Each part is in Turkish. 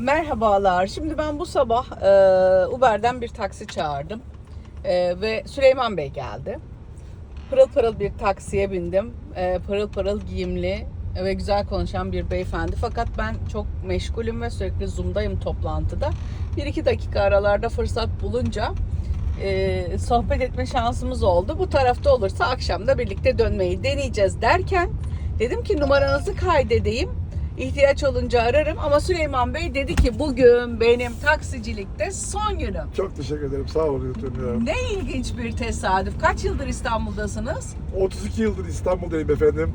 Merhabalar. Şimdi ben bu sabah e, Uber'den bir taksi çağırdım. E, ve Süleyman Bey geldi. Pırıl pırıl bir taksiye bindim. E, pırıl pırıl giyimli ve güzel konuşan bir beyefendi. Fakat ben çok meşgulüm ve sürekli Zoom'dayım toplantıda. Bir iki dakika aralarda fırsat bulunca e, sohbet etme şansımız oldu. Bu tarafta olursa akşam da birlikte dönmeyi deneyeceğiz derken dedim ki numaranızı kaydedeyim. İhtiyaç olunca ararım ama Süleyman Bey dedi ki bugün benim taksicilikte son günüm. Çok teşekkür ederim. Sağ olun ya. Ne ilginç bir tesadüf. Kaç yıldır İstanbul'dasınız? 32 yıldır İstanbul'dayım efendim.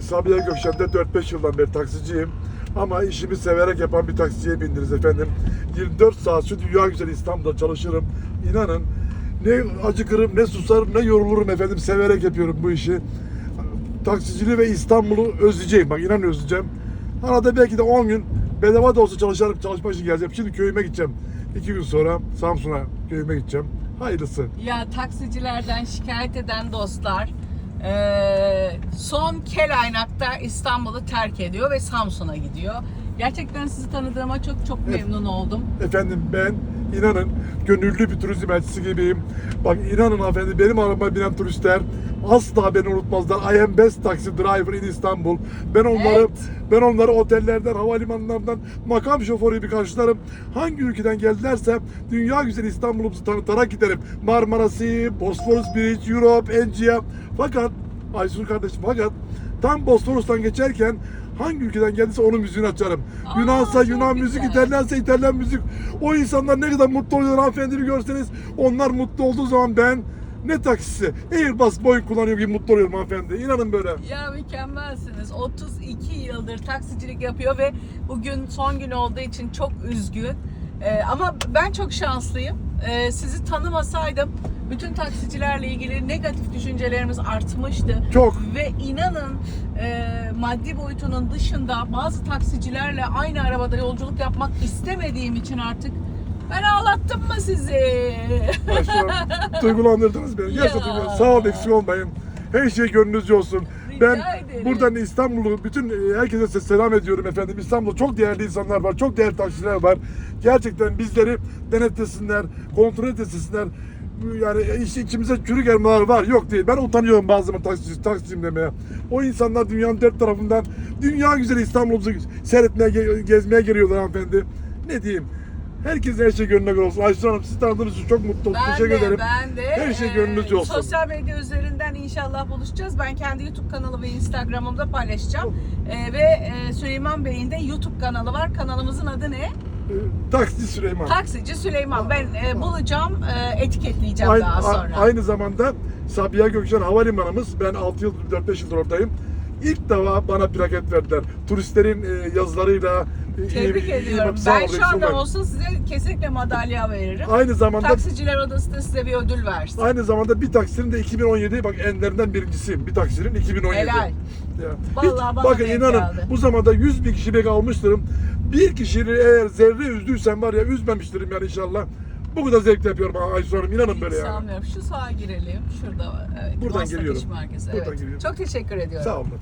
Sabiha Gökçen'de 4-5 yıldan beri taksiciyim. Ama işimi severek yapan bir taksiciye bindiniz efendim. 24 saat şu dünya güzeli İstanbul'da çalışırım. İnanın ne acıkırım, ne susarım, ne yorulurum efendim. Severek yapıyorum bu işi. Taksiciliği ve İstanbul'u özleyeceğim. Bak inan özleyeceğim. Arada belki de 10 gün bedava da olsa çalışarak çalışmak için geleceğim. Şimdi köyüme gideceğim. 2 gün sonra Samsun'a köyüme gideceğim. Hayırlısı. Ya taksicilerden şikayet eden dostlar eee, son Kelaynak'ta İstanbul'u terk ediyor ve Samsun'a gidiyor. Gerçekten sizi tanıdığıma çok çok memnun oldum. Efendim ben inanın gönüllü bir turizm elçisi gibiyim. Bak inanın hanımefendi benim arabama binen turistler asla beni unutmazlar. I am best taxi driver in İstanbul. Ben onları Evet. ben onları otellerden, havalimanlarından makam şoförü bir karşılarım. Hangi ülkeden geldilerse dünya güzeli İstanbul'umuzu tanıtarak giderim. Marmara Sea, Bosphorus Bridge, Europe, Engea. Fakat Aysun kardeşim fakat tam Bosphorus'tan geçerken hangi ülkeden geldiyse onun müziğini açarım. Aa, Yunansa Yunan güzel. müzik, İtalyansa İtalyan müzik. O insanlar ne kadar mutlu oluyorlar hanımefendi bir görseniz. Onlar mutlu olduğu zaman ben ne taksisi? Airbus Boeing kullanıyor gibi mutlu oluyorum hanımefendi. İnanın böyle. Ya mükemmelsiniz. 32 yıldır taksicilik yapıyor ve bugün son gün olduğu için çok üzgün. Ee, ama ben çok şanslıyım. Ee, sizi tanımasaydım bütün taksicilerle ilgili negatif düşüncelerimiz artmıştı. Çok. Ve inanın e, maddi boyutunun dışında bazı taksicilerle aynı arabada yolculuk yapmak istemediğim için artık ben ağlattım mı sizi? An duygulandırdınız beni. Gerçekten duygulandırdınız. Sağ olun eksik olmayın. Her şey gönlünüzce olsun. Rica Ben ederim. buradan İstanbul'u bütün e, herkese se- selam ediyorum efendim. İstanbul'da çok değerli insanlar var, çok değerli taksiciler var. Gerçekten bizleri denetlesinler, kontrol etsinler. Yani işte içimize çürük elmalar var, yok değil. Ben utanıyorum bazı zaman taksici, taksiciyim demeye. O insanlar dünyanın dört tarafından dünya güzeli İstanbul'umuzu seyretmeye, ge- gezmeye geliyorlar hanımefendi. Ne diyeyim? Herkesin her şey gönlüne göre olsun. Ayşe Hanım sizi tanıdığınız için çok mutlu oldum. Teşekkür de, ederim. ben de. Her şey Ee, gönlünüzce olsun. Sosyal medya üzerinden inşallah buluşacağız. Ben kendi YouTube kanalı ve Instagram'ımda paylaşacağım. Ee, ve e, Süleyman Bey'in de YouTube kanalı var. Kanalımızın adı ne? Ee, Taksici Süleyman. Taksici Süleyman. Ben e, bulacağım, e, etiketleyeceğim Aynı, daha a- sonra. aynı zamanda Sabiha Gökçen Havalimanımız. Ben 6 yıldır, 4-5 yıldır oradayım. İlk defa bana plaket verdiler. Turistlerin e, yazılarıyla Tebrik iyi- ediyorum. Ben şu anda olsa size kesinlikle madalya veririm. Aynı zamanda Taksiciler Odası da size bir ödül versin. aynı zamanda bir taksinin de 2017 bak enlerinden birincisiyim. Bir taksinin 2017. Helal. Ya. Vallahi Hiç- bana bakın inanın geldi. bu zamanda 100 bin kişi bek almıştırım. Bir kişiyi eğer zerre üzdüysem var ya üzmemiştirim yani inşallah. Bu kadar zevkle yapıyorum Ayşe Hanım inanın böyle Hiç yani. sanmıyorum. Şu sağa girelim. Şurada. Evet, Buradan Maslak giriyorum. Merkezi. Buradan evet. giriyorum. Çok teşekkür ediyorum. Sağ olun efendim.